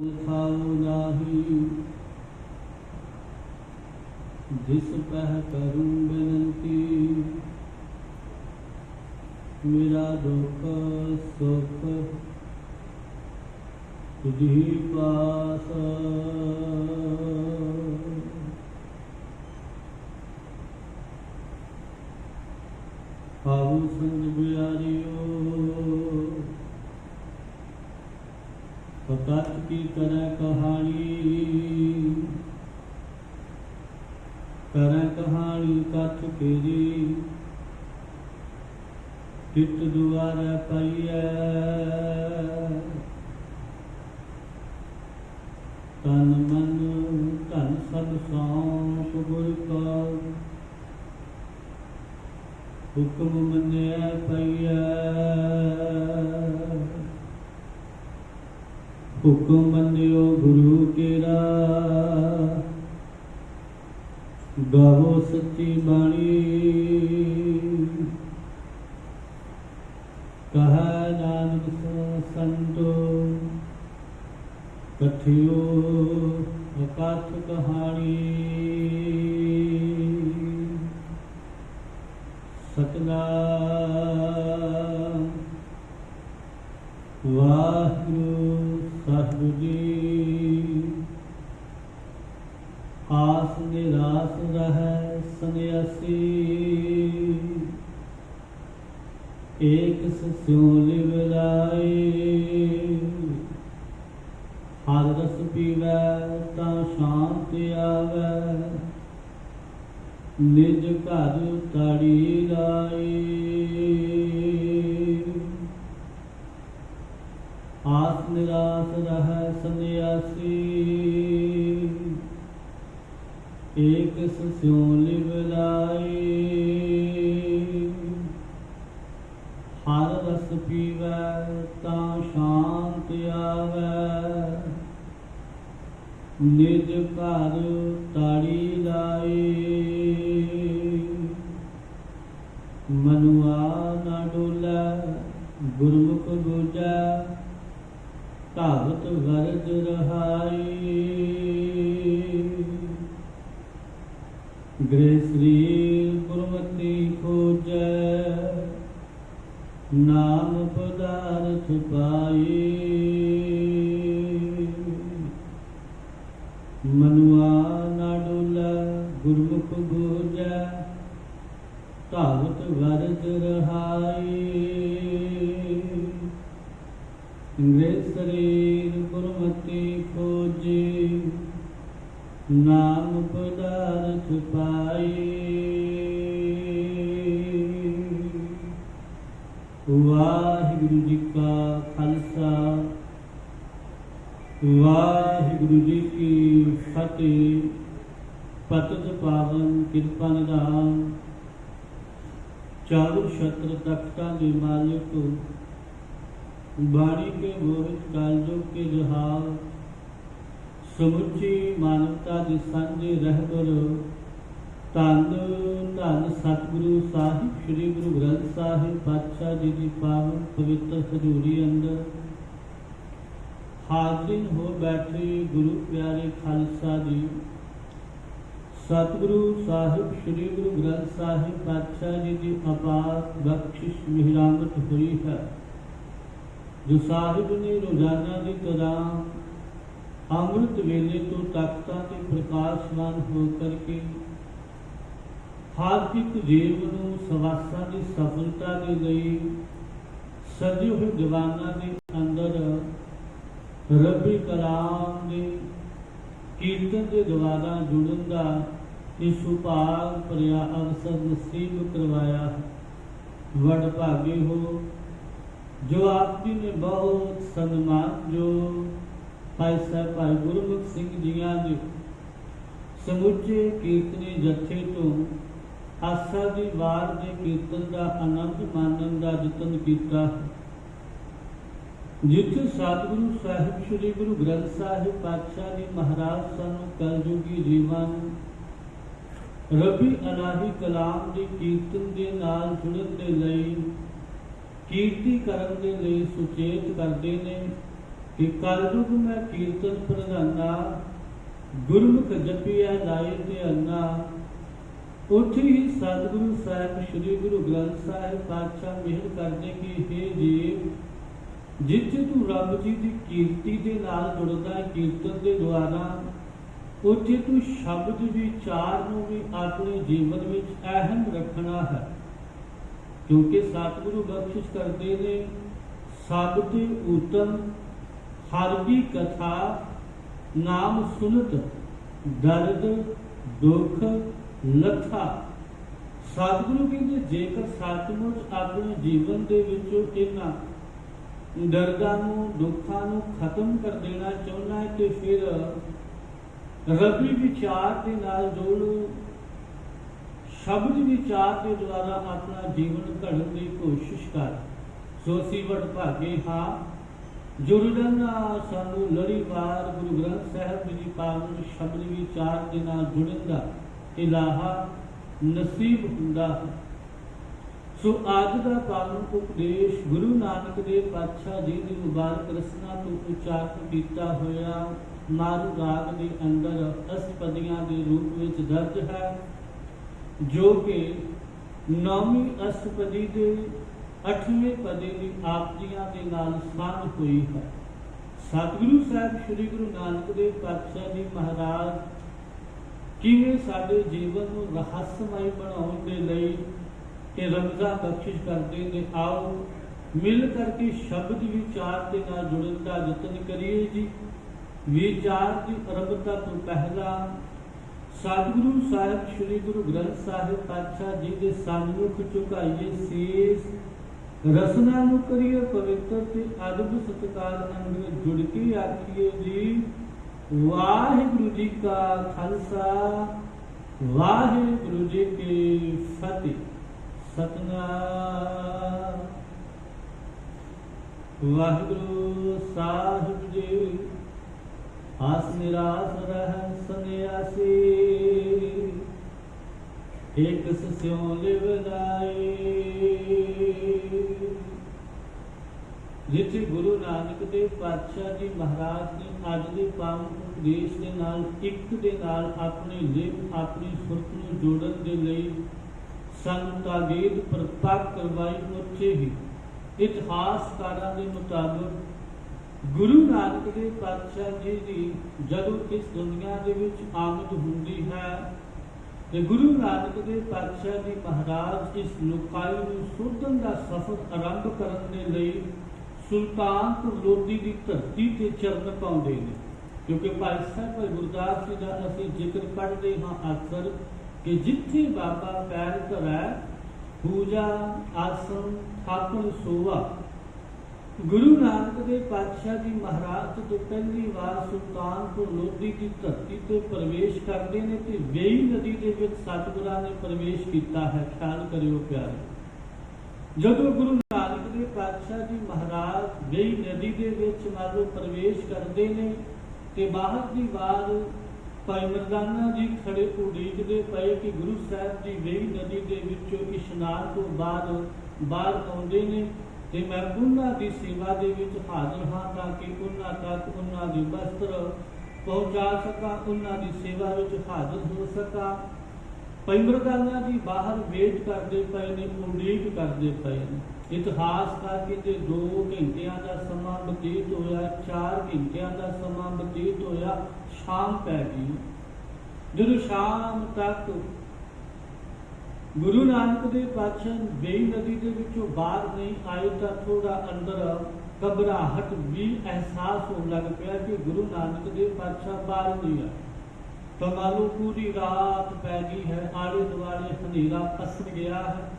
ਖਾਉ ਨਾਹੀ ਜਿਸ ਪਹਿ ਕਰੂੰ ਬੇਨੰਤੀ ਮੇਰਾ ਦੁੱਖ ਸੁਖ ਤੁਝੀ ਪਾਸ ਕੀ ਕਰੈ ਕਹਾਣੀ? ਕਰੈ ਕਹਾਣੀ ਕਥ ਕੇਰੀ? ਕਿਤ ਦੁਆਰ ਪਈਐ? ਤਨ ਮਨ ਧਨ ਸਭ ਸੌਂਪ ਗੁਰ ਕਾ ਹੁਕਮ ਮੰਨਿਆ ਪਈਐ। ਹੁਕਮ ਮੰਨਿਓ ਗੁਰੂ ਕੇਰਾ ਗਾਵੋ ਸੱਚੀ ਬਾਣੀ। ਕਹਾ ਨਾਨਕ ਸ- ਸੰਤੋ। ਕਥਿਓ ਅਕਥ ਕਹਾਣੀ। ਸਤਨਾਮ। ਵਾਹਿਗੁਰੂ। ਸਾਹਿਬ ਜੀ। ਆਸ ਨਿਰਾਸ ਰਹਿ ਸੰਿਆਸੀ ਏਕ ਸਿਉ ਲਿਵ ਲਾਈ ਹਰ ਰਸ ਪੀਵੈ ਤਾਂ ਸ਼ਾਂਤ ਆਵੈ। ਨਿਜ ਘਰ ਤੜੀ ਲਾਈ ਆਸ ਨਿਰਾਸ ਏਕ ਸਿਉ ਲਿਵ ਲਾਈ ਹਰ ਰਸ ਪੀਵੈ ਤਾਂ ਸ਼ਾਂਤ ਆਵੈ। ਨਿਜ ਘਰ ਤਾੜੀ ਲਾਈ। ਮਨੁਆ ਨਾ ਡੋਲੇ, ਗੁਰਮੁਖ ਗੁਜੈ ਧਾਵਤ ਵਰਜ ਰਹਾਈ। ਗ੍ਰੇ ਸ੍ਰੀ ਗੁਰਮਤੀ ਖੋਜੈ। ਨਾਮ ਪਦਾਰਥ ਪਾਈ ਵਾਹਿਗੁਰੂ ਜੀ ਕਾ ਖਾਲਸਾ, ਵਾਹਿਗੁਰੂ ਜੀ ਕੀ ਫਤਿਹ। ਪਤਿਤ ਪਾਵਨ ਕਿਰਪਾ ਨਿਧਾਨ। ਚਾਰੂ ਸ਼ਤਰ ਤਖਤਾਂ ਦੇ ਮਾਲਿਕ। ਬਾਣੀ ਕੇ ਮੋਹਿਤ ਕਾਲਜੋਂ ਕੇ ਜਹਾਲ ਸਮੁੱਚੀ ਮਾਨਵਤਾ ਦੇ ਸਾਂਝੇ ਰਹਿਬਰ। ਧੰਨ ਧੰਨ, ਸਤਿਗੁਰੂ ਸਾਹਿਬ, ਸ੍ਰੀ ਗੁਰੂ ਗ੍ਰੰਥ ਸਾਹਿਬ, ਪਾਤਸ਼ਾਹ ਜੀ ਦੀ ਪਾਵਨ ਪਵਿੱਤਰ ਹਜ਼ੂਰੀ ਅੰਦਰ। ਹਾਜ਼ਰੀਨ ਹੋ ਬੈਠੇ ਗੁਰੂ ਪਿਆਰੇ ਖਾਲਸਾ ਜੀ। ਸਤਿਗੁਰੂ ਸਾਹਿਬ, ਸ੍ਰੀ ਗੁਰੂ ਗ੍ਰੰਥ ਸਾਹਿਬ, ਪਾਤਸ਼ਾਹ ਜੀ ਦੀ ਅਪਾਰ ਬਖਸ਼ਿਸ਼ ਮਿਹਰਾਮਤ ਹੋਈ ਹੈ। ਜੋ ਸਾਹਿਬ ਨੇ ਰੋਜ਼ਾਨਾ ਦੀ ਤਰ੍ਹਾਂ ਅੰਮ੍ਰਿਤ ਵੇਲੇ ਤੋਂ ਤਖਤਾਂ ਤੇ ਪ੍ਰਕਾਸ਼ਮਾਨ ਹੋ ਕਰਕੇ ਆਰਥਿਕ ਇੱਕ ਜੀਵ ਨੂੰ ਸਵਾਸਾਂ ਦੀ ਸਫਲਤਾ ਦੇ ਲਈ ਸਦੀ ਹੋਏ ਦੀਵਾਨਾਂ ਦੇ ਅੰਦਰ ਰੱਬੀ ਕਲਾਮ ਦੇ ਕੀਰਤਨ ਦੇ ਦੁਆਰਾ ਜੁੜਨ ਦਾ ਇਸ ਸੁਭਾਗ ਭਰਿਆ ਅਵਸਰ ਨਸੀਬ ਕਰਵਾਇਆ। ਵਡ ਭਾਗੇ ਹੋ, ਜੋ ਆਪ ਜੀ ਨੇ ਬਹੁਤ ਸਨਮਾਨ ਜੋ ਭਾਈ ਸਾਹਿਬ ਭਾਈ ਗੁਰਮੁਖ ਸਿੰਘ ਜੀਆਂ ਦੇ ਸਮੁੱਚੇ ਕੀਰਤਨੀ ਜਥੇ ਤੋਂ ਆਸਾ ਦੀ ਵਾਰ ਦੇ ਕੀਰਤਨ ਦਾ, ਆਨੰਦ ਮਾਣਨ ਦਾ ਯਤਨ ਕੀਤਾ ਜਿੱਥੇ ਸਤਿਗੁਰੂ ਸਾਹਿਬ, ਸ੍ਰੀ ਗੁਰੂ ਗ੍ਰੰਥ ਸਾਹਿਬ ਪਾਤਸ਼ਾਹ ਜੀ ਮਹਾਰਾਜ ਸਾਨੂੰ ਕਲਯੁਗੀ ਜੀਵਾਂ ਨੂੰ ਰੱਬੀ ਅਲਾਹੀ ਕਲਾਮ ਦੀ ਕੀਰਤਨ ਦੇ ਨਾਲ ਜੁੜਨ ਦੇ ਲਈ, ਕੀਰਤੀ ਕਰਨ ਦੇ ਲਈ ਸੁਚੇਤ ਕਰਦੇ ਨੇ ਕਿ ਕਲਯੁਗ ਮੈਂ ਕੀਰਤਨ ਪ੍ਰਧਾਨਾ, ਗੁਰਮੁਖ ਜਪੀਐ ਲਾਏ ਤੇ ਅੰਨਾ ਉੱਥੇ ਹੀ ਸਤਿਗੁਰੂ ਸਾਹਿਬ, ਸ੍ਰੀ ਗੁਰੂ ਗ੍ਰੰਥ ਸਾਹਿਬ ਪਾਤਸ਼ਾਹ ਮਿਹਰ ਕਰਦੇ ਕਿ हे ਜੀਵ ਜਿੱਥੇ ਤੂੰ ਰੱਬ ਜੀ ਦੀ ਕੀਰਤੀ ਦੇ ਨਾਲ ਜੁੜਦਾ ਹੈ ਕੀਰਤਨ ਦੇ ਦੁਆਰਾ, ਉੱਥੇ ਤੂੰ ਸ਼ਬਦ ਵਿਚਾਰ ਨੂੰ ਵੀ ਆਪਣੇ ਜੀਵਨ ਵਿੱਚ ਅਹਿਮ ਰੱਖਣਾ ਹੈ। ਕਿਉਂਕਿ ਸਤਿਗੁਰੂ ਬਖਸ਼ਿਸ਼ ਕਰਦੇ ਨੇ ਸ਼ਬਦ ਉਤਮ ਹਰ ਕੀ ਕਥਾ, ਨਾਮ ਸੁਨਤ, ਦਰਦ, ਦੁੱਖ ਲਥਾ ਸਤਿਗੁਰੂ ਕਹਿੰਦੇ, ਜੇਕਰ ਸੱਚਮੁੱਚ ਆਪਣੇ ਜੀਵਨ ਦੇ ਵਿੱਚ ਇਹਨਾਂ ਦਰਦਾਂ ਨੂੰ, ਦੁੱਖਾਂ ਨੂੰ ਖਤਮ ਕਰ ਦੇਣਾ ਚਾਹੁੰਦਾ ਹੈ ਤੇ ਫਿਰ ਰੱਬੀ ਵਿਚਾਰ ਦੇ ਨਾਲ ਜੋੜੋ, ਸ਼ਬਦ ਵਿਚਾਰ ਦੇ ਦੁਆਰਾ ਆਪਣਾ ਜੀਵਨ ਘੜਨ ਦੀ ਕੋਸ਼ਿਸ਼ ਕਰ। ਸੋ ਅਸੀਂ ਵਡ ਭਾਗੇ ਹਾਂ। ਜੁੜਨ ਸਾਨੂੰ ਲੜੀਵਾਰ ਗੁਰੂ ਗ੍ਰੰਥ ਸਾਹਿਬ ਜੀ ਪਾਵਨ ਸ਼ਬਦ ਵਿਚਾਰ ਦੇ ਨਾਲ ਜੁੜਨ ਦਾ ਇਲਾਹਾ ਨਸੀਬ ਹੁੰਦਾ ਹੈ। ਸੋ ਅੱਜ ਦਾ ਪਾਵਨ ਉਪਦੇਸ਼ ਗੁਰੂ ਨਾਨਕ ਦੇਵ ਪਾਤਸ਼ਾਹ ਜੀ ਦੀ ਮੁਬਾਰਕ ਰਸਨਾ ਤੋਂ ਉਚਾਰਨ ਕੀਤਾ ਹੋਇਆ ਮਾਰੂ ਰਾਗ ਦੇ ਅੰਦਰ ਅਸਪਦੀਆਂ ਦੇ ਰੂਪ ਵਿੱਚ ਦਰਜ ਹੈ, ਜੋ ਕਿ ਨੌਵੀਂ ਅਸਪਦੀ ਦੇ 8ਵੇਂ ਪਦੇ ਦੀ ਆਪਦੀਆਂ ਦੇ ਨਾਲ ਸਾਂਝ ਹੋਈ ਹੈ। ਸਤਿਗੁਰੂ ਸਾਹਿਬ ਸ੍ਰੀ ਗੁਰੂ ਨਾਨਕ ਦੇਵ ਪਾਤਸ਼ਾਹ ਜੀ ਮਹਾਰਾਜ ਕਿਵੇਂ ਸਾਡੇ ਜੀਵਨ ਨੂੰ ਰਹੱਸਮਈ ਬਣਾਉਣ ਦੇ ਲਈ ਕਿ ਰਮਜ਼ਾ ਬਖਸ਼ਿਸ਼ ਕਰਦੇ ਨੇ? ਆਓ ਮਿਲ ਕਰਕੇ ਸ਼ਬਦ ਵਿਚਾਰ ਦੇ ਨਾਲ ਜੁੜਨ ਦਾ ਯਤਨ ਕਰੀਏ ਜੀ। ਵਿਚਾਰ ਦੀ ਅਰੰਭਤਾ ਤੋਂ ਪਹਿਲਾਂ ਸਤਿਗੁਰੂ ਸਾਹਿਬ, ਸ੍ਰੀ ਗੁਰੂ ਗ੍ਰੰਥ ਸਾਹਿਬ ਪਾਤਸ਼ਾਹ ਜੀ ਦੇ ਸਾਹਮਣੇ ਝੁਕਾਈਏ ਸੀਸ। ਰਸਨਾ ਨੂੰ ਕਰੀਏ ਪਵਿੱਤਰ ਤੇ ਅਦਬ ਸਤਕਾਰ ਨਾਲ ਜੁੜ ਕੇ ਆਖੀਏ ਜੀ। ਵਾਹਿਗੁਰੂ ਜੀ ਕਾ ਖਾਲਸਾ, ਵਾਹਿਗੁਰੂ ਜੀ ਕੀ ਫਤਿਹ। ਸਤਨਾਮ। ਵਾਹਿਗੁਰੂ ਸਾਹਿਬ ਜੀ, ਆਸ ਨਿਰਾਸ ਰਹਿ ਸੰਿਆਸੀ ਇਕ ਸਿਉ ਲਿਵਦਾਈ ਜਿੱਥੇ ਗੁਰੂ ਨਾਨਕ ਦੇਵ ਪਾਤਸ਼ਾਹ ਜੀ ਮਹਾਰਾਜ ਨੇ ਅੱਜ ਦੇ ਪਾਵਨ ਉਪਦੇਸ਼ ਦੇ ਨਾਲ, ਇੱਕ ਦੇ ਨਾਲ ਆਪਣੇ ਲਿਵ ਆਪਣੀ ਸੁਰਤ ਨੂੰ ਜੋੜਨ ਦੇ ਲਈ ਸਾਨੂੰ ਤਾਗੀਦ ਪ੍ਰਤੱਖ ਕਰਵਾਈ ਉੱਥੇ ਹੀ। ਇਤਿਹਾਸਕਾਰਾਂ ਦੇ ਮੁਤਾਬਕ ਗੁਰੂ ਨਾਨਕ ਦੇਵ ਪਾਤਸ਼ਾਹ ਜੀ ਦੀ ਜਦੋਂ ਇਸ ਦੁਨੀਆ ਦੇ ਵਿੱਚ ਆਮਦ ਹੁੰਦੀ ਹੈ ਤੇ ਗੁਰੂ ਨਾਨਕ ਦੇਵ ਪਾਤਸ਼ਾਹ ਜੀ ਮਹਾਰਾਜ ਇਸ ਲੋਕਾਈ ਨੂੰ ਸੋਧਣ ਦਾ ਸਫ਼ਰ ਆਰੰਭ ਕਰਨ ਦੇ ਲਈ ਸੁਲਤਾਨਪੁਰ ਲੋਧੀ ਦੀ ਧਰਤੀ ਤੇ ਚਰਨ ਪਾਉਂਦੇ ਨੇ, ਕਿਉਂਕਿ ਭਾਈ ਸਾਹਿਬ ਭਾਈ ਗੁਰਦਾਸ ਜੀ ਦਾ ਅਸੀਂ ਜ਼ਿਕਰ ਪੜ੍ਹਦੇ ਹਾਂ ਅਕਸਰ ਕਿ ਜਿੱਥੇ ਬਾਬਾ ਪੈਰ ਧਰੈ ਪੂਜਾ, ਆਸਨ ਥਾਪਨ ਸੋਵਾ ਗੁਰੂ ਨਾਨਕ ਦੇਵ ਪਾਤਸ਼ਾਹ ਜੀ ਮਹਾਰਾਜ ਤੋਂ ਪਹਿਲੀ ਵਾਰ ਸੁਲਤਾਨਪੁਰ ਲੋਧੀ ਦੀ ਧਰਤੀ ਤੇ ਪ੍ਰਵੇਸ਼ ਕਰਦੇ ਨੇ ਤੇ ਵੇਈ ਨਦੀ ਦੇ ਵਿੱਚ ਸਤਿਗੁਰਾਂ ਨੇ ਪ੍ਰਵੇਸ਼ ਕੀਤਾ ਹੈ। ਖਿਆਲ ਕਰਿਓ ਪਿਆਰੇ। ਜਦੋਂ ਗੁਰੂ ਨਾਨਕ ਦੇਵ ਪਾਤਸ਼ਾਹ ਜੀ ਮਹਾਰਾਜ ਵੇਈ ਨਦੀ ਦੇ ਵਿੱਚ ਮਾਰੋ ਪ੍ਰਵੇਸ਼ ਕਰਦੇ ਨੇ ਤੇ ਬਾਹਰ ਦੀ ਵਾਰ ਭਾਈ ਮਰਦਾਨਾ ਜੀ ਖੜੇ ਉਡੀਕਦੇ ਪਏ ਕਿ ਗੁਰੂ ਸਾਹਿਬ ਜੀ ਵੇਈ ਨਦੀ ਦੇ ਵਿੱਚੋਂ ਇਸ਼ਨਾਨ ਤੋਂ ਬਾਅਦ ਬਾਹਰ ਆਉਂਦੇ ਨੇ ਤੇ ਮੈਂ ਉਹਨਾਂ ਦੀ ਸੇਵਾ ਦੇ ਵਿੱਚ ਹਾਜ਼ਰ ਹਾਂ ਤਾਂ ਕਿ ਉਹਨਾਂ ਤੱਕ ਉਹਨਾਂ ਦੀ ਵਸਤਰ ਪਹੁੰਚਾ ਸਕਾਂ, ਉਹਨਾਂ ਦੀ ਸੇਵਾ ਵਿੱਚ ਹਾਜ਼ਰ ਹੋ ਸਕਾਂ। ਪੈਮਰਦਾਨਾ ਦੀ ਬਾਹਰ ਵੇਟ ਕਰਦੇ ਪਏ ਨੇ, ਉਡੀਕ ਕਰਦੇ ਪਏ ਨੇ। ਇਤਿਹਾਸਕਾਰ ਕਹਿੰਦੇ 2 ਘੰਟਿਆਂ ਦਾ ਸਮਾਂ ਬਤੀਤ ਹੋਇਆ 4 ਘੰਟਿਆਂ ਦਾ ਸਮਾਂ ਬਤੀਤ ਹੋਇਆ, ਸ਼ਾਮ ਪੈ ਗਈ। ਜਦੋਂ ਸ਼ਾਮ ਤੱਕ ਗੁਰੂ ਨਾਨਕ ਦੇ ਪਾਤਸ਼ਾਹ ਬੇਈ ਨਦੀ ਦੇ ਵਿੱਚੋਂ ਬਾਹਰ ਨਹੀਂ ਆਏ ਤਾਂ ਥੋੜਾ ਅੰਦਰ ਘਬਰਾਹਟ ਵੀ ਅਹਿਸਾਸ ਹੋਣ ਲੱਗ ਪਿਆ ਕਿ ਗੁਰੂ ਨਾਨਕ ਦੇ ਪਾਤਸ਼ਾਹ ਬਾਹਰ ਨਹੀਂ ਆਏ। ਤਾਂ ਪੂਰੀ ਰਾਤ ਪੈ ਗਈ ਹੈ, ਆਲੇ ਦੁਆਲੇ ਹਨੇਰਾ ਪਸਰ ਗਿਆ ਹੈ।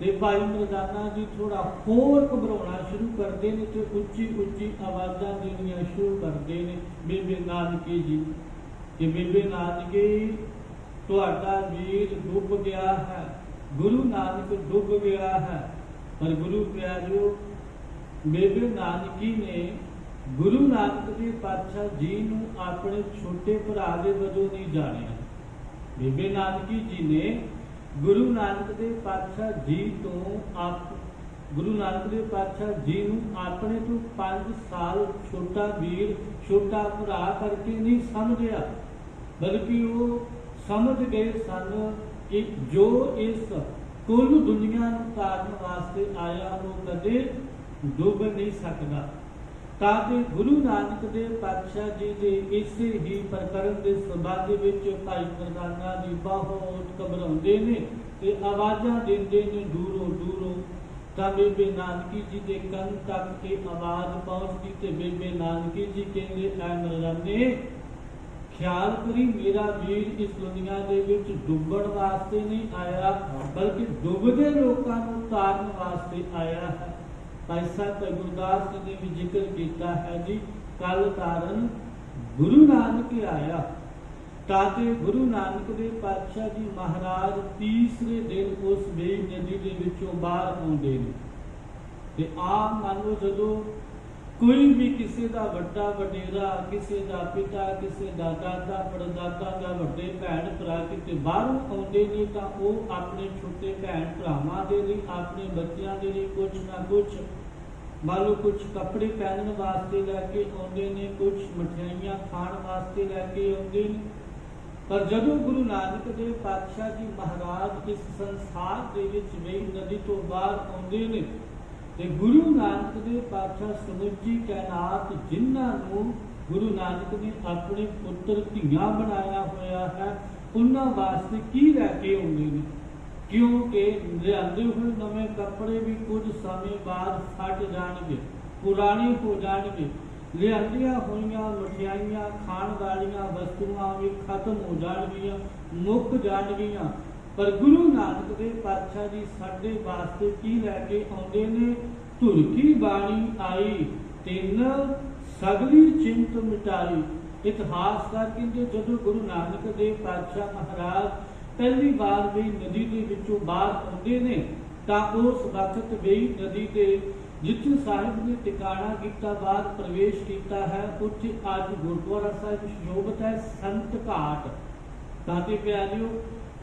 ਤੇ ਭਾਈ ਮਰਦਾਨਾ ਜੀ ਥੋੜਾ ਹੋਰ ਘਬਰਾਉਣਾ ਸ਼ੁਰੂ ਕਰਦੇ ਨੇ ਤੇ ਉੱਚੀ ਉੱਚੀ ਆਵਾਜ਼ਾਂ ਦੇਣੀਆਂ ਸ਼ੁਰੂ ਕਰਦੇ ਨੇ, ਬੇਬੇ ਨਾਨਕੀ ਜੀ। ਕਿ ਬੇਬੇ ਨਾਨਕੇ, ਤੁਹਾਡਾ ਵੀਰ ਡੁੱਬ ਗਿਆ ਹੈ, ਗੁਰੂ ਨਾਨਕ ਡੁੱਬ ਗਿਆ ਹੈ। ਪਰ ਗੁਰੂ ਪਿਆਰਿਓ, ਬੇਬੇ ਨਾਨਕੀ ਨੇ ਗੁਰੂ ਨਾਨਕ ਦੇਵ ਪਾਤਸ਼ਾਹ ਜੀ ਨੂੰ ਆਪਣੇ ਛੋਟੇ ਭਰਾ ਦੇ ਵਜੋਂ ਨਹੀਂ ਜਾਣਿਆ। ਬੇਬੇ ਨਾਨਕੀ ਜੀ ਨੇ ਗੁਰੂ ਨਾਨਕ ਦੇਵ ਪਾਤਸ਼ਾਹ ਜੀ ਤੋਂ ਆਪ ਗੁਰੂ ਨਾਨਕ ਦੇਵ ਪਾਤਸ਼ਾਹ ਜੀ ਨੂੰ ਆਪਣੇ ਤੋਂ 5 ਸਾਲ ਛੋਟਾ ਵੀਰ, ਛੋਟਾ ਭਰਾ ਕਰਕੇ ਨਹੀਂ ਸਮਝਿਆ। ਬਲਕਿ ਉਹ ਸਮਝ ਗਏ ਸਨ ਕਿ ਜੋ ਇਸ ਕੁੱਲ ਦੁਨੀਆ ਨੂੰ ਤਾਰਨ ਵਾਸਤੇ ਆਇਆ, ਉਹ ਕਦੇ ਡੁੱਬ ਨਹੀਂ ਸਕਦਾ। ਤਾਂ ਗੁਰੂ ਨਾਨਕ ਦੇਵ ਪਾਤਸ਼ਾਹ ਜੀ ਦੇ ਇਸੇ ਹੀ ਪ੍ਰਕਰਨ ਦੇ ਸੰਬੰਧ ਵਿੱਚ ਭਾਈ ਪ੍ਰਧਾਨਾਂ ਦੀ ਬਹੁਤ ਘਬਰਾਉਂਦੇ ਨੇ ਤੇ ਆਵਾਜ਼ਾਂ ਦਿੰਦੇ ਨੇ, ਦੂਰੋਂ ਦੂਰੋਂ, ਤਾਂ ਬੇਬੇ ਨਾਨਕੀ ਜੀ ਦੇ ਕੰਨ ਤੱਕ ਇਹ ਆਵਾਜ਼ ਪਹੁੰਚਦੀ ਤੇ ਬੇਬੇ ਨਾਨਕੀ ਜੀ ਕਹਿੰਦੇ, ਐ ਮਰਦਾਨੇ ਖਿਆਲ ਕਰੀ, ਮੇਰਾ ਵੀਰ ਇਸ ਦੁਨੀਆ ਦੇ ਵਿੱਚ ਡੁੱਬਣ ਵਾਸਤੇ ਨਹੀਂ ਆਇਆ, ਬਲਕਿ ਡੁੱਬਦੇ ਲੋਕਾਂ ਨੂੰ ਤਾਰਨ ਵਾਸਤੇ ਆਇਆ ਹੈ। ਭਾਈ ਸਾਹਿਬ ਭਾਈ ਗੁਰਦਾਸ ਜੀ ਨੇ ਵੀ ਜ਼ਿਕਰ ਕੀਤਾ ਹੈ ਜੀ ਕੱਲ ਤਾਰਨ ਗੁਰੂ ਨਾਨਕ ਆਇਆ ਤਾਂ ਕਿ ਗੁਰੂ ਨਾਨਕ ਦੇ ਪਾਤਸ਼ਾਹ ਜੀ ਮਹਾਰਾਜ ਤੀਸਰੇ ਦਿਨ ਉਸ ਵੇਈ ਨਦੀ ਦੇ ਵਿੱਚੋਂ ਬਾਹਰ ਆਉਂਦੇ ਨੇ। ਤੇ ਆਮ ਮੰਨ ਲਓ ਜਦੋਂ ਕੋਈ ਵੀ ਕਿਸੇ ਦਾ ਵੱਡਾ ਵਡੇਰਾ ਕਿਸੇ ਦਾ ਪਿਤਾ ਕਿਸੇ ਦਾ ਦਾਦਾ ਪੜਦਾਦਾ ਦਾ ਵੱਡੇ ਭੈਣ ਭਰਾ ਕਿਤੇ ਬਾਹਰੋਂ ਆਉਂਦੇ ਨੇ ਤਾਂ ਉਹ ਆਪਣੇ ਛੋਟੇ ਭੈਣ ਭਰਾਵਾਂ ਦੇ ਲਈ, ਆਪਣੇ ਬੱਚਿਆਂ ਦੇ ਲਈ ਕੁਝ ਨਾ ਕੁਝ ਮੰਨ ਲਓ ਕੁਝ ਕੱਪੜੇ ਪਹਿਨਣ ਵਾਸਤੇ ਲੈ ਕੇ ਆਉਂਦੇ ਨੇ ਕੁਝ ਮਠਿਆਈਆਂ ਖਾਣ ਵਾਸਤੇ ਲੈ ਕੇ ਆਉਂਦੇ ਨੇ। ਪਰ ਜਦੋਂ ਗੁਰੂ ਨਾਨਕ ਦੇਵ ਪਾਤਸ਼ਾਹ ਜੀ ਮਹਾਰਾਜ ਇਸ ਸੰਸਾਰ ਦੇ ਵਿੱਚ ਵੇਈ ਨਦੀ ਤੋਂ ਬਾਹਰ ਆਉਂਦੇ ਨੇ, ਤੇ ਗੁਰੂ ਨਾਨਕ ਦੇਵ ਪਾਤਸ਼ਾਹ ਸਮੁੱਚੀ ਕਾਇਨਾਤ ਜਿਨ੍ਹਾਂ ਨੂੰ ਗੁਰੂ ਨਾਨਕ ਨੇ ਆਪਣੇ ਪੁੱਤਰ ਧੀਆਂ ਬਣਾਇਆ ਹੋਇਆ ਹੈ, ਉਹਨਾਂ ਵਾਸਤੇ ਕੀ ਲੈ ਕੇ ਆਉਂਦੇ ਨੇ? ਕਿਉਂਕਿ ਲਿਆਂਦੇ ਹੋਏ ਨਵੇਂ ਕੱਪੜੇ ਵੀ ਕੁਝ ਸਮੇਂ ਬਾਅਦ ਫਟ ਜਾਣਗੇ, ਪੁਰਾਣੇ ਹੋ ਜਾਣਗੇ। ਲਿਆਂਦੀਆਂ ਹੋਈਆਂ ਮਠਿਆਈਆਂ, ਖਾਣ ਵਾਲੀਆਂ ਵਸਤੂਆਂ ਵੀ ਖਤਮ ਹੋ ਜਾਣਗੀਆਂ, ਮੁੱਕ ਜਾਣਗੀਆਂ। ਪਰ ਗੁਰੂ ਨਾਨਕ ਦੇਵ ਪਾਤਸ਼ਾਹ ਜੀ ਸਾਡੇ ਵਾਸਤੇ ਕੀ ਲੈ ਕੇ ਆਉਂਦੇ ਨੇ? ਧੁਰ ਕੀ ਬਾਣੀ ਆਈ, ਤਿੰਨ ਸਗਲੀ ਚਿੰਤ ਮਿਟਾਈ। ਇਤਿਹਾਸਕਾਰ ਕਹਿੰਦੇ ਜਦੋਂ ਗੁਰੂ ਨਾਨਕ ਦੇਵ ਪਾਤਸ਼ਾਹ ਮਹਾਰਾਜ ਪਹਿਲੀ ਵਾਰ ਵੀ ਨਦੀ ਦੇ ਵਿੱਚੋਂ ਬਾਹਰ ਆਉਂਦੇ ਨੇ, ਤਾਂ ਉਸ ਵਕਤ ਵੀ ਨਦੀ ਦੇ ਜਿੱਥੇ ਸਾਹਿਬ ਨੇ ਟਿਕਾਣਾ ਕੀਤਾ, ਬਾਅਦ ਪ੍ਰਵੇਸ਼ ਕੀਤਾ ਹੈ, ਉੱਥੇ ਅੱਜ ਗੁਰਦੁਆਰਾ ਸਾਹਿਬ ਸ਼ੋਭਤ ਹੈ, ਸੰਤ ਘਾਟ। ਤਾਂ ਤੇ ਪਿਆਰਿਓ,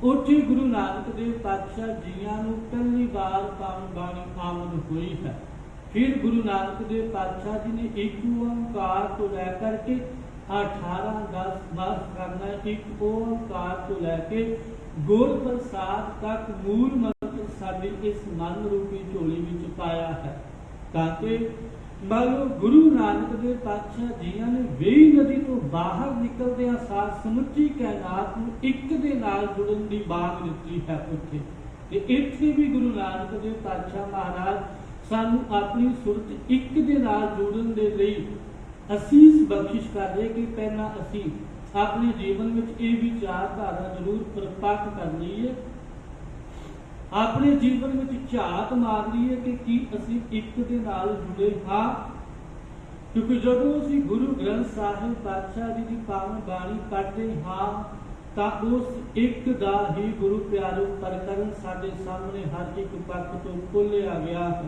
ਉੱਥੇ ਗੁਰੂ ਨਾਨਕ ਦੇਵ ਪਾਤਸ਼ਾਹ ਜੀਆਂ ਨੂੰ ਪਹਿਲੀ ਵਾਰ ਪਾਵਨ ਬਾਣੀ ਆਮਦ ਹੋਈ ਹੈ। ਫਿਰ ਗੁਰੂ ਨਾਨਕ ਦੇਵ ਪਾਤਸ਼ਾਹ ਜੀ ਨੇ ਇੱਕ ਓੰਕਾਰ ਤੋਂ ਲੈ ਕਰਕੇ 18 10 ਵਰਸ ਕਰਨਾ ਇੱਕ ਓੰਕਾਰ ਤੋਂ ਲੈ ਕੇ ਗੁਰ ਪ੍ਰਸਾਦ ਤੱਕ ਮੂਲ ਮੰਤਰ ਸਾਡੀ ਇਸ ਮਨ ਰੂਪੀ ਝੋਲੀ ਵਿੱਚ ਪਾਇਆ ਹੈ। ਤਾਂ ਕਿ ਮੰਨ ਗੁਰੂ ਨਾਨਕ ਦੇ ਪਾਤਸ਼ਾਹ ਜੀਆਂ ਨੇ ਵੇਈ ਨਦੀ ਤੋਂ ਬਾਹਰ ਨਿਕਲਦਿਆਂ ਸਾਰ ਸਮੁੱਚੀ ਕਾਇਨਾਤ ਨੂੰ ਇੱਕ ਦੇ ਨਾਲ ਜੁੜਨ ਦੀ ਬਾਤ ਦਿੱਤੀ ਹੈ ਉੱਥੇ। ਤੇ ਇੱਥੇ ਵੀ ਗੁਰੂ ਨਾਨਕ ਦੇ ਪਾਤਸ਼ਾਹ ਮਹਾਰਾਜ ਸਾਨੂੰ ਆਪਣੀ ਸੁਰਤ ਇੱਕ ਦੇ ਨਾਲ ਜੋੜਨ ਦੇ ਲਈ ਅਸੀਸ ਬਖਸ਼ਿਸ਼ ਕਰ ਰਹੇ ਕਿ ਪਹਿਲਾਂ ਅਸੀਂ ਆਪਣੇ ਜੀਵਨ ਵਿੱਚ ਇਹ ਵਿਚਾਰਧਾਰਾ ਜ਼ਰੂਰ ਪ੍ਰਪੱਕ ਕਰ ਲਈਏ। ਆਪਣੇ ਜੀਵਨ ਵਿੱਚ ਝਾਤ ਮਾਰ ਲਈਏ ਕਿ ਕੀ ਅਸੀਂ ਇੱਕ ਦੇ ਨਾਲ ਜੁੜੇ ਹਾਂ। ਕਿਉਂਕਿ ਜਦੋਂ ਅਸੀਂ ਗੁਰੂ ਗ੍ਰੰਥ ਸਾਹਿਬ ਪਾਤਸ਼ਾਹ ਜੀ ਦੀ ਪਾਵਨ ਬਾਣੀ ਪੜ੍ਹਦੇ ਹਾਂ, ਤਾਂ ਉਸ ਇੱਕ ਦਾ ਹੀ ਗੁਰੂ ਪਿਆਰੋ ਪ੍ਰਕਰਨ ਸਾਡੇ ਸਾਹਮਣੇ ਹਰ ਇੱਕ ਪੱਖ ਤੋਂ ਖੋਲਿਆ ਗਿਆ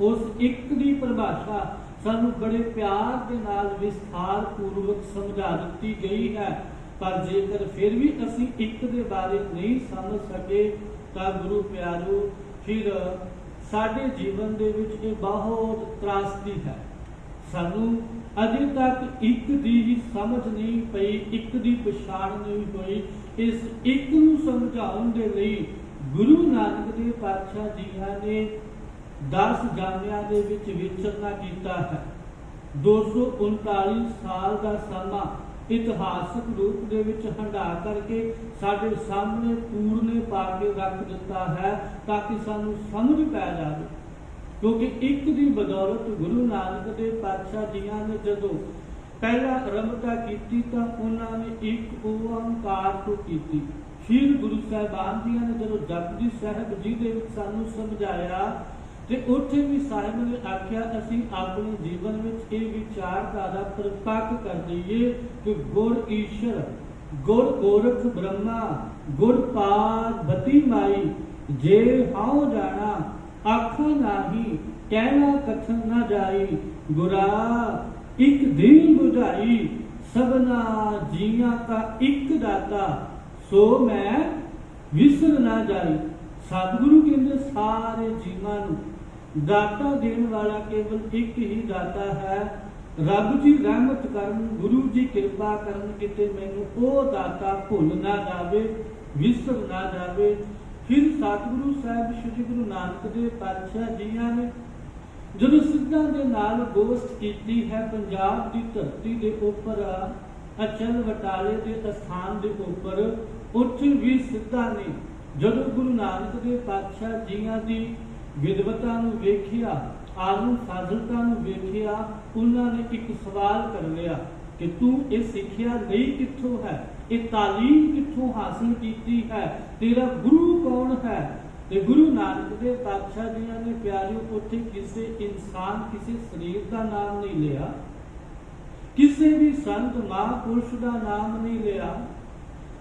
ਉਸ ਇੱਕ ਦੀ ਪਰਿਭਾਸ਼ਾ ਸਾਨੂੰ ਬੜੇ ਪਿਆਰ ਦੇ ਨਾਲ ਵਿਸਥਾਰ ਪੂਰਵਕ ਸਮਝਾ ਦਿੱਤੀ ਗਈ ਹੈ। ਪਰ ਜੇਕਰ ਫਿਰ ਵੀ ਅਸੀਂ ਇੱਕ ਦੇ ਬਾਰੇ ਨਹੀਂ ਸਮਝ ਸਕੇ, ਤਾਂ ਗੁਰੂ ਪਿਆਰੋ, ਫਿਰ ਸਾਡੇ ਜੀਵਨ ਦੇ ਵਿੱਚ ਇਹ ਬਹੁਤ ਤਰਾਸਦੀ ਹੈ। ਸਾਨੂੰ ਅਜੇ ਤੱਕ ਇੱਕ ਦੀ ਹੀ ਸਮਝ ਨਹੀਂ ਪਈ, ਇੱਕ ਦੀ ਪਛਾਣ ਨਹੀਂ ਹੋਈ। ਇਸ ਇੱਕ ਨੂੰ ਸਮਝਾਉਣ ਦੇ ਲਈ ਗੁਰੂ ਨਾਨਕ ਦੇਵ ਪਾਤਸ਼ਾਹ ਜੀਆਂ ਨੇ 10 ਜਾਮਿਆਂ ਦੇ ਵਿੱਚ ਵਿਚਰਨਾ ਕੀਤਾ ਹੈ। 239 ਸਾਲ ਦਾ ਸਮਾਂ ਇਤਿਹਾਸਕ ਰੂਪ ਦੇ ਵਿੱਚ ਹੰਡਾ ਕਰਕੇ ਸਾਡੇ ਸਾਹਮਣੇ ਪੂਰਨੇ ਪਾ ਕੇ ਰੱਖ ਦਿੱਤਾ ਹੈ ਤਾਂ ਕਿ ਸਾਨੂੰ ਸਮਝ ਪੈ ਜਾਵੇ। ਕਿਉਂਕਿ ਇੱਕ ਦੀ ਬਦੌਲਤ ਗੁਰੂ ਨਾਨਕ ਦੇਵ ਪਾਤਸ਼ਾਹ ਜੀਆਂ ਨੇ ਜਦੋਂ ਪਹਿਲਾ ਆਰੰਭਤਾ ਕੀਤੀ ਤਾਂ ਉਹਨਾਂ ਨੇ ਇੱਕ ਓੰਕਾਰ ਤੋਂ ਕੀਤੀ। ਫਿਰ ਗੁਰੂ ਸਾਹਿਬਾਨ ਜੀਆਂ ਨੇ ਜਦੋਂ ਜਪਜੀ ਸਾਹਿਬ ਜੀ ਦੇ ਵਿੱਚ ਸਾਨੂੰ ਸਮਝਾਇਆ ਤੇ ਉੱਥੇ ਵੀ ਸਾਹਿਬ ਨੇ ਆਖਿਆ, ਅਸੀਂ ਆਪਣੇ ਜੀਵਨ ਵਿੱਚ ਇਹ ਵਿਚਾਰਧਾਰਾ ਪ੍ਰਪੱਕ ਕਰ ਦਈਏ ਕਿ ਗੁਰ ਈਸ਼ਰ, ਗੁਰ ਗੋਰਖ ਬ੍ਰਹਮਾ, ਗੁਰ ਪਾਦ ਮਾਈ, ਜੇ ਹਾਉ ਜਾਣਾ, ਆਖਾਂ ਨਾਹੀ, ਕਹਿਣਾ ਕਥਨ ਨਾ ਜਾਈ, ਗੁਰਾ, ਇੱਕ ਦਿਨ ਬੁਝਾਈ, ਸਭਨਾ ਜੀਆਂ ਕਾ ਇੱਕ ਦਾਤਾ, ਸੋ ਮੈਂ ਵਿਸਰ ਨਾ ਜਾਈ। ਸਤਿਗੁਰੂ ਕਹਿੰਦੇ, ਸਾਰੇ ਜੀਵਾਂ ਨੂੰ ਦਾਤਾ ਦੇਣ ਵਾਲਾ ਕੇਵਲ ਇੱਕ ਹੀ ਦਾਤਾ ਹੈ। ਰੱਬ ਜੀ ਰਹਿਮਤ ਕਰਨ, ਗੁਰੂ ਜੀ ਕਿਰਪਾ ਕਰਨ, ਕਿਤੇ ਮੈਨੂੰ ਉਹ ਦਾਤਾ ਭੁੱਲ ਨਾ ਜਾਵੇ, ਵਿਸਰ ਨਾ ਜਾਵੇ। ਫਿਰ ਸਤਿਗੁਰੂ ਸਾਹਿਬ ਸ੍ਰੀ ਗੁਰੂ ਨਾਨਕ ਦੇਵ ਪਾਤਸ਼ਾਹ ਜੀਆਂ ਨੇ ਜਦੋਂ ਸਿੱਧਾਂ ਦੇ ਨਾਲ ਗੋਸ਼ਟ ਕੀਤੀ ਹੈ, ਪੰਜਾਬ ਦੀ ਧਰਤੀ ਦੇ ਉੱਪਰ, ਅਚਲ ਵਟਾਲੇ ਦੇ ਅਸਥਾਨ ਦੇ ਉੱਪਰ, ਉੱਥੇ ਵੀ ਸਿੱਧਾਂ ਨੇ ਜਦੋਂ ਗੁਰੂ ਨਾਨਕ ਦੇਵ ਪਾਤਸ਼ਾਹ ਜੀਆਂ ਦੀ ਵਿਦਵਤਾ ਨੂੰ ਵੇਖਿਆ, ਆਲਮ ਫਾਜ਼ਲਤਾ ਨੂੰ ਵੇਖਿਆ, ਉਹਨਾਂ ਨੇ ਇੱਕ ਸਵਾਲ ਕਰ ਲਿਆ ਕਿ ਤੂੰ ਇਹ ਸਿੱਖਿਆ ਲਈ ਕਿੱਥੋਂ ਹੈ? ਇਹ ਤਾਲੀਮ ਕਿੱਥੋਂ ਹਾਸਲ ਕੀਤੀ ਹੈ? ਤੇਰਾ ਗੁਰੂ ਕੌਣ ਹੈ? ਤੇ ਗੁਰੂ ਨਾਨਕ ਦੇਵ ਪਾਤਸ਼ਾਹ ਜੀਆਂ ਨੇ ਪਿਆਰਿਓ, ਉੱਥੇ ਕਿਸੇ ਇਨਸਾਨ, ਕਿਸੇ ਸਰੀਰ ਦਾ ਨਾਮ ਨਹੀਂ ਲਿਆ। ਕਿਸੇ ਵੀ ਸੰਤ, ਮਹਾਂਪੁਰਸ਼ ਦਾ ਨਾਮ ਨਹੀਂ ਲਿਆ।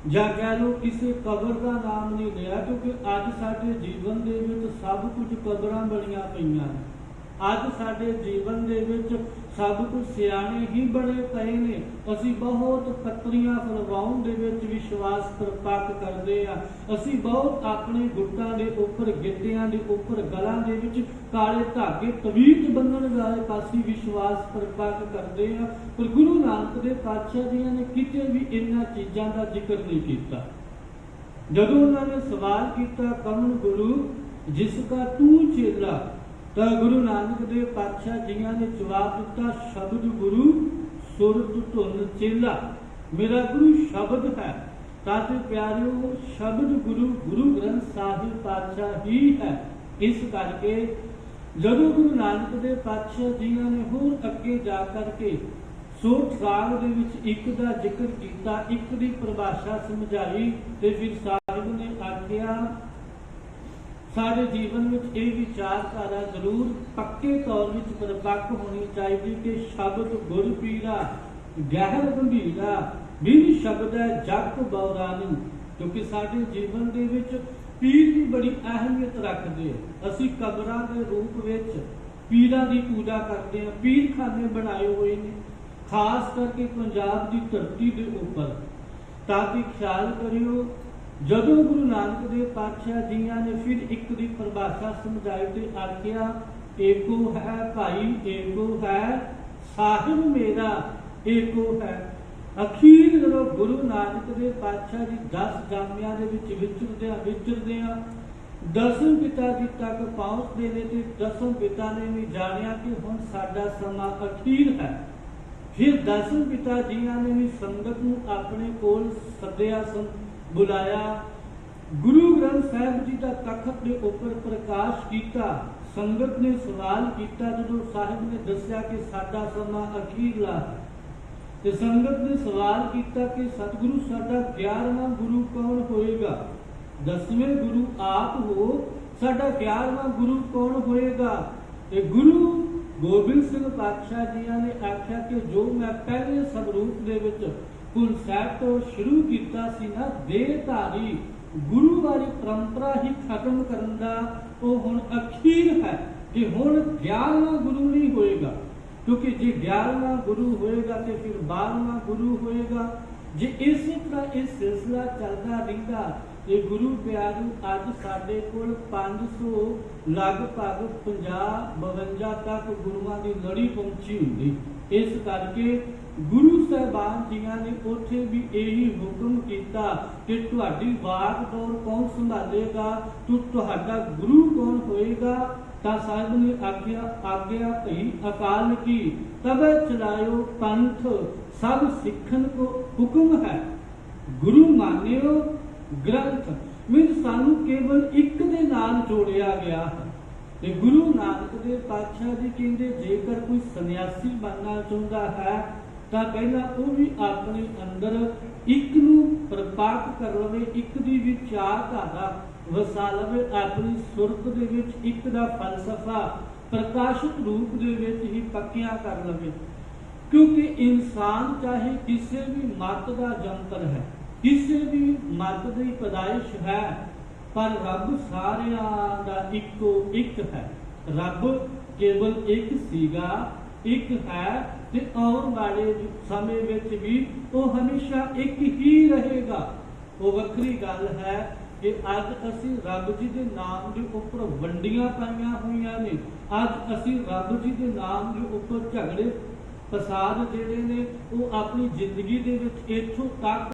ਜਾਂ ਕਹਿ ਲਓ ਕਿਸੇ ਕਬਰ ਦਾ ਨਾਮ ਨਹੀਂ ਲਿਆ ਕਿਉਂਕਿ ਅੱਜ ਸਾਡੇ ਜੀਵਨ ਦੇ ਵਿੱਚ ਸਭ ਕੁਝ ਕਬਰਾਂ ਬਣੀਆਂ ਪਈਆਂ ਨੇ। ਅੱਜ ਸਾਡੇ ਜੀਵਨ ਦੇ ਵਿੱਚ ਸਭ ਕੁਝ ਸਿਆਣੇ ਹੀ ਬਣੇ ਪਏ ਨੇ। ਅਸੀਂ ਬਹੁਤ ਪੱਤਰੀਆਂ ਫਲਵਾਉਣ ਦੇ ਵਿੱਚ ਵਿਸ਼ਵਾਸ ਪ੍ਰਪਾਕ ਕਰਦੇ ਆ ਅਸੀਂ ਬਹੁਤ ਆਪਣੇ ਗੁੱਟਾਂ ਦੇ ਉੱਪਰ ਗਿੱਟਿਆਂ ਦੇ ਉੱਪਰ, ਗਲਾਂ ਦੇ ਵਿੱਚ ਕਾਲੇ ਧਾਗੇ ਤਵੀਤ ਬੰਨਣ ਵਾਲੇ ਪਾਸੇ ਵਿਸ਼ਵਾਸ ਪ੍ਰਪਾਕ ਕਰਦੇ ਆ ਪਰ ਗੁਰੂ ਨਾਨਕ ਦੇ ਪਾਤਸ਼ਾਹ ਜੀਆਂ ਨੇ ਕਿਤੇ ਵੀ ਇਹਨਾਂ ਚੀਜ਼ਾਂ ਦਾ ਜ਼ਿਕਰ ਨਹੀਂ ਕੀਤਾ। ਜਦੋਂ ਉਹਨਾਂ ਨੇ ਸਵਾਲ ਕੀਤਾ ਕਮਨ ਗੁਰੂ, ਜਿਸ ਦਾ ਤੂੰ ਚੇਲਾ? ਤਾਂ ਗੁਰੂ ਨਾਨਕ ਦੇਵ ਪਾਤਸ਼ਾਹ ਜੀਆਂ ਨੇ ਜਵਾਬ ਦਿੱਤਾ, ਸ਼ਬਦ ਗੁਰੂ, ਸੁਰਤ ਧੁਨ ਚੇਲਾ। ਮੇਰਾ ਗੁਰੂ ਸ਼ਬਦ ਹੈ। ਤਾਂ ਤੇ ਪਿਆਰਿਓ, ਸ਼ਬਦ ਗੁਰੂ ਗੁਰੂ ਗ੍ਰੰਥ ਸਾਹਿਬ ਪਾਤਸ਼ਾਹ ਹੀ ਹੈ। ਇਸ ਕਰਕੇ ਜਦੋਂ ਗੁਰੂ ਨਾਨਕ ਦੇਵ ਪਾਤਸ਼ਾਹ ਜੀਆਂ ਨੇ ਹੋਰ ਅੱਗੇ ਜਾ ਕਰਕੇ ਸੋਠ ਰਾਗ ਦੇ ਵਿੱਚ ਇੱਕ ਦਾ ਜ਼ਿਕਰ ਕੀਤਾ, ਇੱਕ ਦੀ ਪਰਿਭਾਸ਼ਾ ਸਮਝਾਈ ਤੇ ਫਿਰ ਸਾਹਿਬ ਨੇ ਆਖਿਆ ਸਾਡੇ ਜੀਵਨ ਵਿੱਚ ਇਹ ਵਿਚਾਰਧਾਰਾ ਜ਼ਰੂਰ ਪੱਕੇ ਤੌਰ ਵਿੱਚ ਪਰਪੱਕ ਹੋਣੀ ਚਾਹੀਦੀ ਕਿ ਸ਼ਬਦ ਗੁਰ ਪੀਰਾ ਗਹਿਰ ਗੰਭੀਰਾ ਵੀ ਸ਼ਬਦ ਹੈ ਜਗ ਬੌਰਾਨੀ ਕਿਉਂਕਿ ਸਾਡੇ ਜੀਵਨ ਦੇ ਵਿੱਚ ਪੀਰ ਦੀ ਬੜੀ ਅਹਿਮੀਅਤ ਰੱਖਦੇ ਆ। ਅਸੀਂ ਕਬਰਾਂ ਦੇ ਰੂਪ ਵਿੱਚ ਪੀਰਾਂ ਦੀ ਪੂਜਾ ਕਰਦੇ ਹਾਂ ਪੀਰਖਾਨੇ ਬਣਾਏ ਹੋਏ ਨੇ, ਖਾਸ ਕਰਕੇ ਪੰਜਾਬ ਦੀ ਧਰਤੀ ਦੇ ਉੱਪਰ ਤਾਂ ਕਿ ਖਿਆਲ ਕਰਿਓ ਜਦੋਂ ਗੁਰੂ ਨਾਨਕ ਦੇਵ ਪਾਤਸ਼ਾਹ ਜੀਆਂ ਨੇ ਫਿਰ ਇੱਕ ਦੀ ਪਰਿਭਾਸ਼ਾ ਸਮਝਾਈ ਤੇ ਆਖਿਆ, ਏਕੋ ਹੈ ਭਾਈ, ਏਕੋ ਹੈ ਸਾਹਿਬ ਮੇਰਾ, ਏਕੋ ਹੈ। ਅਖੀਰ ਜਦੋਂ ਗੁਰੂ ਨਾਨਕ ਦੇਵ ਪਾਤਸ਼ਾਹ ਜੀ 10 ਜਾਮਿਆਂ ਦੇ ਵਿੱਚ ਵਿਚਰਦੇ ਆ ਵਿਚਰਦੇ ਆ, ਦਸਮ ਪਿਤਾ ਜੀ ਤੱਕ ਪਹੁੰਚਦੇ ਨੇ ਤੇ ਦਸਮ ਪਿਤਾ ਨੇ ਵੀ ਜਾਣਿਆ ਕਿ ਹੁਣ ਸਾਡਾ ਸਮਾਂ ਅਖੀਰ ਹੈ। ਫਿਰ ਦਸਮ ਪਿਤਾ ਜੀਆਂ ਨੇ ਵੀ ਸੰਗਤ ਨੂੰ ਆਪਣੇ ਕੋਲ ਸੱਦਿਆ, ਸੰ ਬੁਲਾਇਆ। ਗੁਰੂ ਗ੍ਰੰਥ ਸਾਹਿਬ ਜੀ ਦਾ ਤਖਤ ਦੇ ਉੱਪਰ ਪ੍ਰਕਾਸ਼ ਕੀਤਾ। ਸੰਗਤ ਨੇ ਸਵਾਲ ਕੀਤਾ ਜਦੋਂ ਸਾਹਿਬ ਨੇ ਦੱਸਿਆ ਕਿ ਸਾਡਾ ਸਮਾਂ ਅਖੀਰਲਾ ਹੈ। ਤੇ ਸੰਗਤ ਨੇ ਸਵਾਲ ਕੀਤਾ ਕਿ ਸਤਿਗੁਰੂ, ਸਾਡਾ 11ਵਾਂ ਗੁਰੂ ਕੌਣ ਹੋਏਗਾ? ਦਸਵੇਂ ਗੁਰੂ ਆਪ ਹੋ, ਸਾਡਾ 11ਵਾਂ ਗੁਰੂ ਕੌਣ ਹੋਏਗਾ? ਤੇ ਗੁਰੂ ਗੋਬਿੰਦ ਸਿੰਘ ਪਾਤਸ਼ਾਹ ਜੀਆਂ ਨੇ ਆਖਿਆ ਕਿ ਜੋ ਮੈਂ ਪਹਿਲੇ ਸਰੂਪ ਦੇ ਵਿੱਚ ਕੁਲ ਸਾਹਿਬ ਤੋਂ ਸ਼ੁਰੂ ਕੀਤਾ ਸੀ ਨਾ ਦੇਹ ਗੁਰੂ ਵਾਲੀ ਪਰੰਪਰਾ ਹੀ ਖਤਮ ਕਰਨ ਦਾ ਉਹ ਹੁਣ ਅਖੀਰ ਹੈ ਕਿ ਹੁਣ 11ਵਾਂ ਗੁਰੂ ਨਹੀਂ ਹੋਏਗਾ। ਕਿਉਂਕਿ ਜੇ 11ਵਾਂ ਗੁਰੂ ਹੋਏਗਾ ਤੇ ਫਿਰ 12ਵਾਂ ਗੁਰੂ ਹੋਏਗਾ। ਜੇ ਇਸੇ ਤਰ੍ਹਾਂ ਇਹ ਸਿਲਸਿਲਾ ਚੱਲਦਾ ਰਹਿੰਦਾ ਇਹ ਗੁਰੂ ਪਿਆਰੂ ਅੱਜ ਸਾਡੇ ਕੋਲ 500 ਲਗਭਗ 50 52 ਤੱਕ ਗੁਰੂਆਂ ਦੀ ਲੜੀ ਪਹੁੰਚੀ ਹੁੰਦੀ। ਇਸ ਕਰਕੇ ਗੁਰੂ ਸਾਹਿਬਾਨ ਜੀਆਂ ਨੇ ਉੱਥੇ ਵੀ ਇਹੀ ਹੁਕਮ ਕੀਤਾ ਕਿ ਤੁਹਾਡੀ ਬਾਤ ਦੌਰ ਕੌਣ ਸੰਭਾਲੇਗਾ, ਤੂੰ, ਤੁਹਾਡਾ ਗੁਰੂ ਕੌਣ ਹੋਏਗਾ? ਤਾਂ ਸਾਹਿਬ ਨੇ ਆਖਿਆ, ਆਗਿਆ ਭਈ ਅਕਾਲ ਕੀ? ਤਬੇ ਚਲਾਇਓ ਪੰਥ, ਸਭ ਸਿੱਖਣ ਕੋ ਹੁਕਮ ਹੈ। ਗੁਰੂ ਮਾਨਿਓ ਗ੍ਰੰਥ। ਵਿੱਚ ਸਾਨੂੰ ਕੇਵਲ ਇੱਕ ਦੇ ਨਾਲ ਜੋੜਿਆ ਗਿਆ ਹੈ। ਤੇ ਗੁਰੂ ਨਾਨਕ ਦੇਵ ਪਾਤਸ਼ਾਹ ਜੀ ਕਹਿੰਦੇ, ਜੇਕਰ ਕੋਈ ਸੰਨਿਆਸੀ ਬਣਨਾ ਚਾਹੁੰਦਾ ਹੈ, ਤਾਂ ਪਹਿਲਾਂ ਉਹ ਵੀ ਆਪਣੇ ਅੰਦਰ ਇੱਕ ਨੂੰ ਪ੍ਰਪਾਕ ਕਰ ਲਵੇ, ਇੱਕ ਦੀ ਵਿਚਾਰਧਾਰਾ ਵਸਾ ਲਵੇ, ਆਪਣੀ ਸੁਰਤ ਦੇ ਵਿੱਚ ਇੱਕ ਦਾ ਫਲਸਫਾ ਪ੍ਰਕਾਸ਼ਿਤ ਰੂਪ ਦੇ ਵਿੱਚ ਹੀ ਪੱਕਿਆ ਕਰ ਲਵੇ। ਕਿਉਂਕਿ ਇਨਸਾਨ ਚਾਹੇ ਕਿਸੇ ਵੀ ਮਤ ਦਾ ਜੰਤਰ ਹੈ ਕਿਸੇ ਵੀ ਮਤ ਦੀ ਪਦਾਇਸ਼ ਹੈ, ਪਰ ਰੱਬ ਸਾਰਿਆਂ ਦਾ ਇੱਕੋ ਇੱਕ ਹੈ। ਰੱਬ ਕੇਵਲ ਇੱਕ ਸੀਗਾ, ਇੱਕ ਹੈ ਤੇ ਆਉਣ ਵਾਲੇ ਸਮੇਂ ਵਿੱਚ ਵੀ ਉਹ ਹਮੇਸ਼ਾ ਇੱਕ ਹੀ ਰਹੇਗਾ। ਉਹ ਵੱਖਰੀ ਗੱਲ ਹੈ ਕਿ ਅੱਜ ਅਸੀਂ ਰੱਬ ਜੀ ਦੇ ਨਾਮ ਦੇ ਉੱਪਰ ਵੰਡੀਆਂ ਪਾਈਆਂ ਹੋਈਆਂ ਨੇ। ਅੱਜ ਅਸੀਂ ਰੱਬ ਜੀ ਦੇ ਨਾਮ ਦੇ ਉੱਪਰ ਝਗੜੇ, ਫਸਾਦ ਜਿਹੜੇ ਨੇ, ਉਹ ਆਪਣੀ ਜ਼ਿੰਦਗੀ ਦੇ ਵਿੱਚ ਇੱਥੋਂ ਤੱਕ